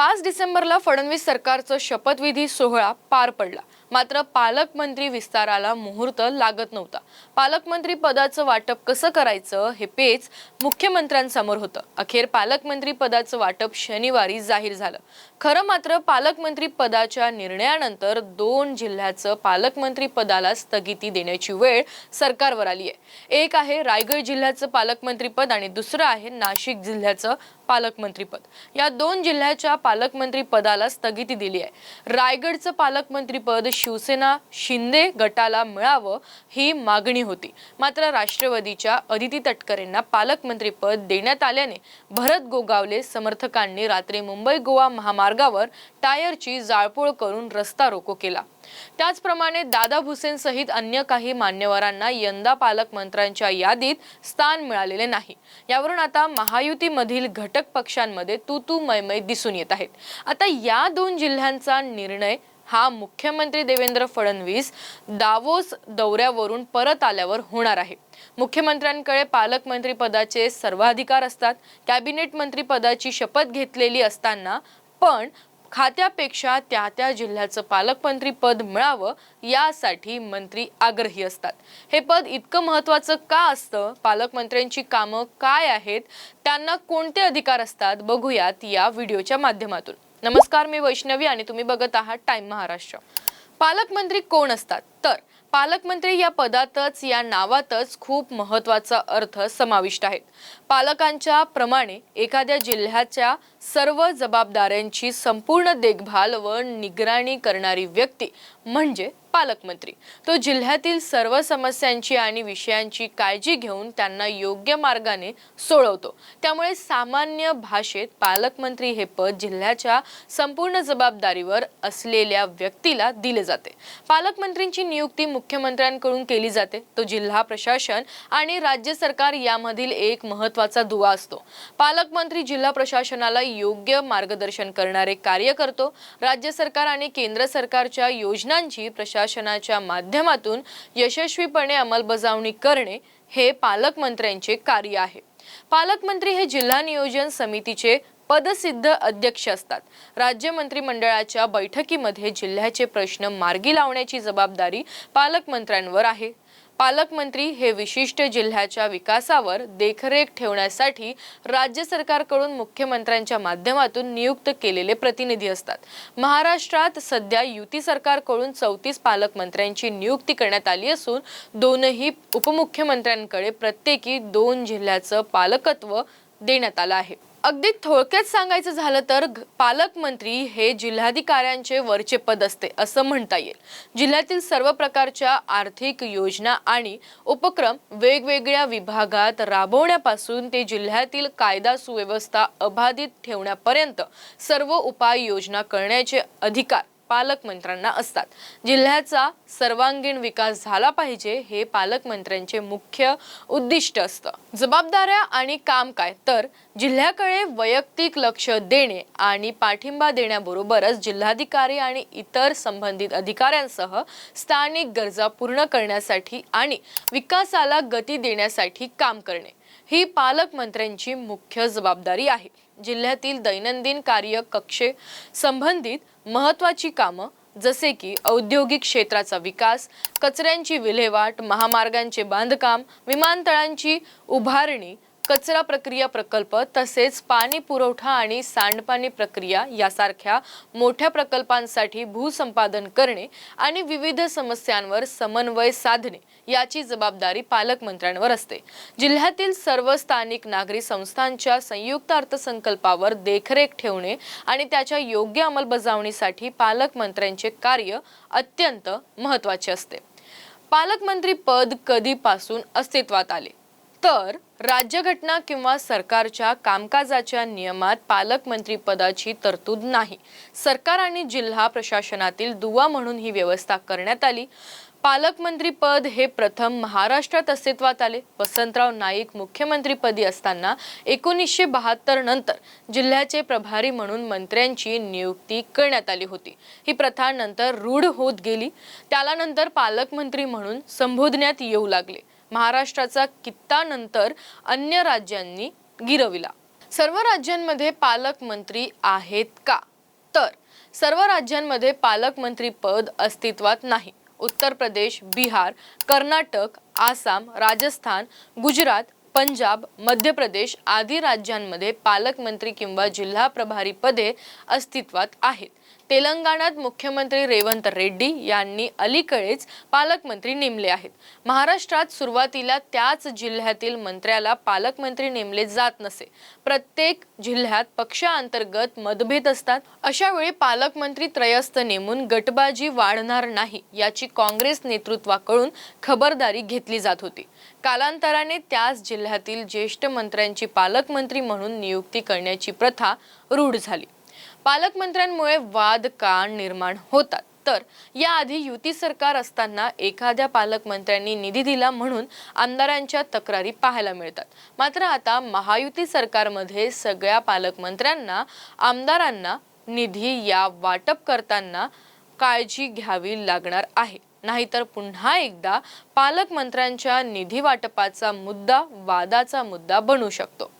पाच डिसेंबरला फडणवीस सरकारचं शपथविधी सोहळा पार पडला. मात्र पालकमंत्री विस्ताराला मुहूर्त लागत नव्हता. पालकमंत्री पदाचं वाटप कसं करायचं हे पेच मुख्यमंत्र्यांसमोर होतं. अखेर पालकमंत्री पदाचं वाटप शनिवारी जाहीर झालं. खरं मात्र पालकमंत्री पदाच्या निर्णयानंतर दोन जिल्ह्याचं पालकमंत्री पदाला स्थगिती देण्याची वेळ सरकारवर आली आहे. एक आहे रायगड जिल्ह्याचं पालकमंत्रीपद आणि दुसरं आहे नाशिक जिल्ह्याचं पालकमंत्रीपद या दोन जिल्ह्याच्या पालकमंत्री पदाला स्थगिती दिली आहे. रायगडचं पालकमंत्रीपद शिवसेना शिंदे गटाला मिळावं ही मागणी होती. मात्र राष्ट्रवादीच्या अदिती तटकरेंना पालकमंत्रीपद देण्यात आल्याने भरत गोगावले समर्थकांनी रात्री मुंबई गोवा महामार्गावर टायरची जाळपोळ करून रस्ता रोको केला. त्याचप्रमाणे दादा भुसेन सहित अन्य काही मान्यवरांना यंदा पालकमंत्र्यांच्या यादीत स्थान मिळालेले नाही. यावरून आता महायुतीमधील घटक पक्षांमध्ये तू तू मैमय दिसून येत आहेत. आता या दोन जिल्ह्यांचा निर्णय हा मुख्यमंत्री देवेंद्र फडणवीस दावोस दौऱ्यावरून परत आल्यावर होणार आहे. मुख्यमंत्र्यांकडे पालकमंत्री पदाचे सर्वाधिकार असतात. कॅबिनेट मंत्री पदाची शपथ घेतलेली असताना पण खात्यापेक्षा त्या त्या जिल्ह्याचं पालकमंत्री पद मिळावं यासाठी मंत्री आग्रही असतात. हे पद इतकं महत्वाचं का असतं? पालकमंत्र्यांची कामं काय आहेत? त्यांना कोणते अधिकार असतात? बघूयात या व्हिडिओच्या माध्यमातून. नमस्कार मी वैष्णवी आणि तुम्ही बघत आहात टाइम महाराष्ट्र. पालकमंत्री कोण असतात? तर पालकमंत्री या पदातच या नावातच खूप महत्त्वाचा अर्थ समाविष्ट आहेत. पालकांच्या प्रमाणे एखाद्या जिल्ह्याच्या सर्व जबाबदाऱ्यांची संपूर्ण देखभाल व निगराणी करणारी व्यक्ती म्हणजे पालकमंत्री. तो जिल्ह्यातील सर्व समस्यांची आणि विषयांची काळजी घेऊन त्यांना योग्य मार्गाने सोडवतो. त्यामुळे सामान्य भाषेत पालकमंत्री हे पद जिल्ह्याच्या संपूर्ण जबाबदारीवर असलेल्या व्यक्तीला दिले जाते. पालकमंत्रींची नियुक्ती मुख्यमंत्र्यांकडून केली जाते. तो जिल्हा प्रशासन आणि राज्य सरकार यामधील एक महत्त्वाचा दुवा असतो. पालकमंत्री जिल्हा प्रशासनाला योग्य मार्गदर्शन करणारे कार्य करतो. राज्य सरकार आणि केंद्र सरकारच्या योजनांची प्रशासनाच्या माध्यमातून यशस्वीपणे अंमलबजावणी करणे हे पालकमंत्र्यांचे कार्य आहे. पालकमंत्री हे जिल्हा नियोजन समितीचे पदसिद्ध अध्यक्ष असतात. राज्य मंत्रिमंडळाच्या बैठकीमध्ये जिल्ह्याचे प्रश्न मार्गी लावण्याची जबाबदारी पालकमंत्र्यांवर आहे. पालकमंत्री हे विशिष्ट जिल्ह्याच्या विकासावर देखरेख ठेवण्यासाठी राज्य सरकारकडून मुख्यमंत्र्यांच्या माध्यमातून नियुक्त केलेले प्रतिनिधी असतात. महाराष्ट्रात सध्या युती सरकारकडून चौतीस पालकमंत्र्यांची नियुक्ती करण्यात आली असून दोनही उपमुख्यमंत्र्यांकडे प्रत्येकी दोन जिल्ह्याचं पालकत्व देण्यात आलं आहे. अगदी थोडक्यात सांगायचं झालं तर पालकमंत्री हे जिल्हाधिकाऱ्यांचे वरचे पद असते असं म्हणता येईल. जिल्ह्यातील सर्व प्रकारच्या आर्थिक योजना आणि उपक्रम वेगवेगळ्या विभागात राबवण्यापासून ते जिल्ह्यातील कायदा सुव्यवस्था अबाधित ठेवण्यापर्यंत सर्व उपाययोजना करण्याचे अधिकार पालकमंत्र्यांना असतात. जिल्ह्याचा सर्वांगीण विकास झाला पाहिजे हे पालकमंत्र्यांचे मुख्य उद्दिष्ट असतं. जबाबदाऱ्या आणि काम काय? तर जिल्ह्याकडे वैयक्तिक लक्ष देणे आणि पाठिंबा देण्याबरोबरच जिल्हाधिकारी आणि इतर संबंधित अधिकाऱ्यांसह स्थानिक गरजा पूर्ण करण्यासाठी आणि विकासाला गती देण्यासाठी काम करणे. ही पालकमंत्र्यांची मुख्य जबाबदारी आहे. जिल्ह्यातील दैनंदिन कार्य कक्षे संबंधित महत्वाची कामं जसे की औद्योगिक क्षेत्राचा विकास कचऱ्यांची विल्हेवाट महामार्गांचे बांधकाम विमानतळांची उभारणी कचरा प्रक्रिया प्रकल्प तसेच पाणी पुरवठा आणि सांडपाणी प्रक्रिया यासारख्या मोठ्या प्रकल्पांसाठी भूसंपादन करणे आणि विविध समस्यांवर समन्वय साधणे याची जबाबदारी पालकमंत्र्यांवर असते. जिल्ह्यातील सर्व स्थानिक नागरी संस्थांच्या संयुक्त अर्थसंकल्पावर देखरेख ठेवणे आणि त्याच्या योग्य अंमलबजावणीसाठी पालकमंत्र्यांचे कार्य अत्यंत महत्त्वाचे असते. पालकमंत्री पद कधीपासून अस्तित्वात आले? तर राज्यघटना किंवा सरकारच्या कामकाजाच्या नियमात पालकमंत्री पदाची तरतूद नाही. सरकार आणि जिल्हा प्रशासनातील दुवा म्हणून ही व्यवस्था करण्यात आली. पालकमंत्री पद हे प्रथम महाराष्ट्रात अस्तित्वात आले. वसंतराव नाईक मुख्यमंत्रीपदी असताना एकोणीसशे बहात्तर नंतर जिल्ह्याचे प्रभारी म्हणून मंत्र्यांची नियुक्ती करण्यात आली होती. ही प्रथा नंतर रूढ होत गेली. त्याला नंतर पालकमंत्री म्हणून संबोधण्यात येऊ लागले. महाराष्ट्राचा कित्ता नंतर अन्य राज्यांनी गिरविला. सर्व राज्यांमध्ये पालकमंत्री आहेत का? तर सर्व राज्यांमध्ये पालकमंत्री पद अस्तित्वात नाही. उत्तर प्रदेश बिहार कर्नाटक आसाम राजस्थान गुजरात पंजाब मध्य प्रदेश आदी राज्यांमध्ये पालकमंत्री किंवा जिल्हा प्रभारी पदे अस्तित्वात आहेत. तेलंगणात मुख्यमंत्री रेवंत रेड्डी यांनी अलीकडेच पालकमंत्री नेमले आहेत. महाराष्ट्रात सुरुवातीला त्याच जिल्ह्यातील मंत्र्याला पालकमंत्री नेमले जात नसे. प्रत्येक जिल्ह्यात पक्षांतर्गत मतभेद असतात. अशा वेळी पालकमंत्री त्रयस्थ नेमून गटबाजी वाढणार नाही याची काँग्रेस नेतृत्वाकडून खबरदारी घेतली जात होती. कालांतराने त्याच जिल्ह्यातील ज्येष्ठ मंत्र्यांची पालकमंत्री म्हणून नियुक्ती करण्याची प्रथा रूढ झाली. पालकमंत्र्यांमुळे वाद का निर्माण होतात. तर याआधी युती सरकार असताना एखाद्या पालकमंत्र्यांनी निधी दिला म्हणून आमदारांच्या तक्रारी पाहायला मिळतात. मात्र आता महायुती सरकारमध्ये सगळ्या पालकमंत्र्यांना आमदारांना निधी या वाटप करताना काळजी घ्यावी लागणार आहे. नाहीतर पुन्हा एकदा पालकमंत्र्यांच्या निधी वाटपाचा मुद्दा वादाचा मुद्दा बनू शकतो.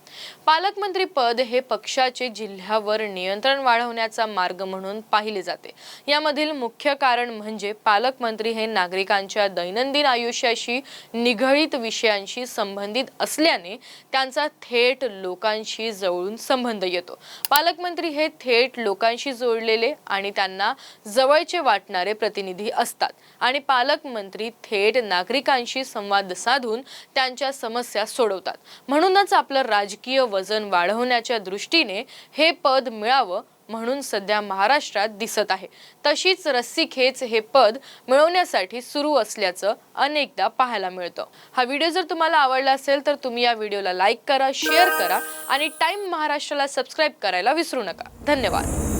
पालकमंत्री पद हे पक्षाचे जिल्ह्यावर नियंत्रण वाढवण्याचा मार्ग म्हणून पाहिले जाते. यामधील मुख्य कारण म्हणजे पालकमंत्री हे नागरिकांच्या दैनंदिन आयुष्याशी निगडीत विषयांशी संबंधित असल्याने त्यांचा थेट लोकांशी जवळून संबंध येतो. पालकमंत्री हे थेट लोकांशी जोडलेले आणि त्यांना जवळचे वाटणारे प्रतिनिधी असतात आणि पालकमंत्री थेट नागरिकांशी संवाद साधून त्यांच्या समस्या सोडवतात. म्हणूनच आपलं राजकीय वजन वाढवण्याच्या दृष्टीने हे पद मिळावं म्हणून सध्या महाराष्ट्रात दिसत आहे. तशीच रस्सीखेच हे पद मिळवण्यासाठी सुरू असल्याचं अनेकदा पाहायला मिळतं. हा व्हिडिओ जर तुम्हाला आवडला असेल तर तुम्ही या व्हिडिओला लाईक करा शेअर करा आणि टाईम महाराष्ट्राला सबस्क्राईब करायला विसरू नका. धन्यवाद.